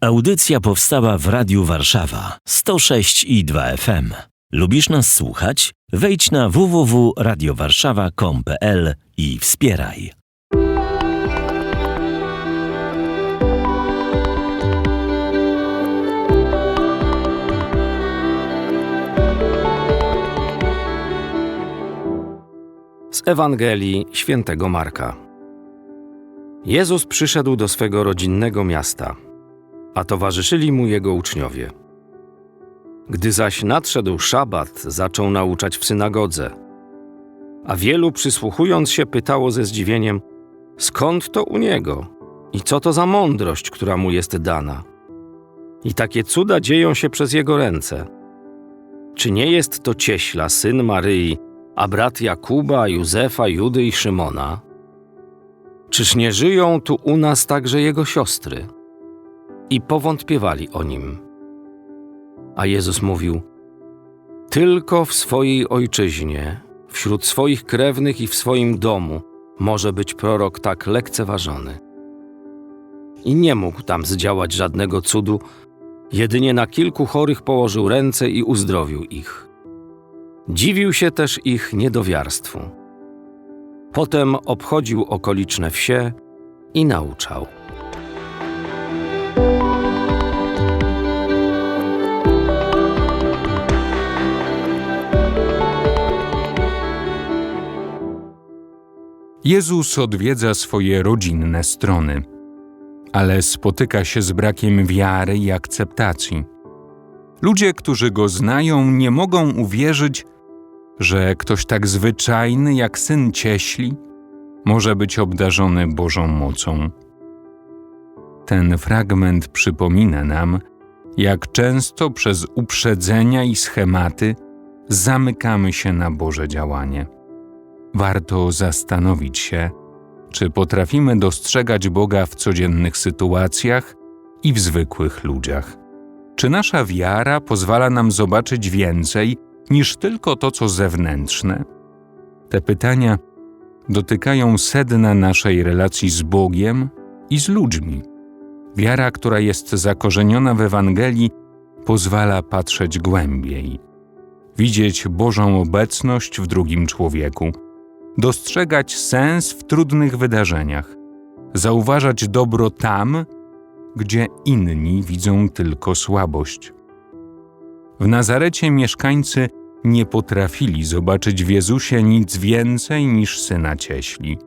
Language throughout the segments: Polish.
Audycja powstała w Radiu Warszawa 106 i 2 FM. Lubisz nas słuchać? Wejdź na www.radiowarszawa.com.pl i wspieraj. Z Ewangelii świętego Marka. Jezus przyszedł do swego rodzinnego miasta, a towarzyszyli mu jego uczniowie. Gdy zaś nadszedł szabat, zaczął nauczać w synagodze. A wielu przysłuchując się pytało ze zdziwieniem, skąd to u niego i co to za mądrość, która mu jest dana. I takie cuda dzieją się przez jego ręce. Czy nie jest to cieśla, syn Maryi, a brat Jakuba, Józefa, Judy i Szymona? Czyż nie żyją tu u nas także jego siostry? I powątpiewali o nim. A Jezus mówił: Tylko w swojej ojczyźnie, wśród swoich krewnych i w swoim domu może być prorok tak lekceważony. I nie mógł tam zdziałać żadnego cudu, jedynie na kilku chorych położył ręce i uzdrowił ich. Dziwił się też ich niedowiarstwu. Potem obchodził okoliczne wsie i nauczał. Jezus odwiedza swoje rodzinne strony, ale spotyka się z brakiem wiary i akceptacji. Ludzie, którzy go znają, nie mogą uwierzyć, że ktoś tak zwyczajny jak syn cieśli może być obdarzony Bożą mocą. Ten fragment przypomina nam, jak często przez uprzedzenia i schematy zamykamy się na Boże działanie. Warto zastanowić się, czy potrafimy dostrzegać Boga w codziennych sytuacjach i w zwykłych ludziach. Czy nasza wiara pozwala nam zobaczyć więcej niż tylko to, co zewnętrzne? Te pytania dotykają sedna naszej relacji z Bogiem i z ludźmi. Wiara, która jest zakorzeniona w Ewangelii, pozwala patrzeć głębiej, widzieć Bożą obecność w drugim człowieku, dostrzegać sens w trudnych wydarzeniach, zauważać dobro tam, gdzie inni widzą tylko słabość. W Nazarecie mieszkańcy nie potrafili zobaczyć w Jezusie nic więcej niż syna cieśli.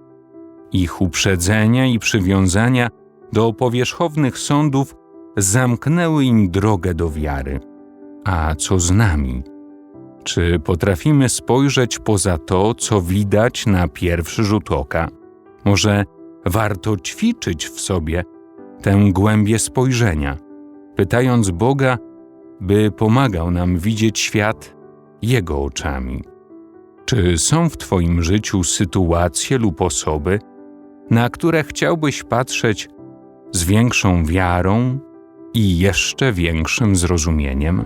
Ich uprzedzenia i przywiązania do powierzchownych sądów zamknęły im drogę do wiary. A co z nami? Czy potrafimy spojrzeć poza to, co widać na pierwszy rzut oka? Może warto ćwiczyć w sobie tę głębię spojrzenia, pytając Boga, by pomagał nam widzieć świat Jego oczami. Czy są w Twoim życiu sytuacje lub osoby, na które chciałbyś patrzeć z większą wiarą i jeszcze większym zrozumieniem?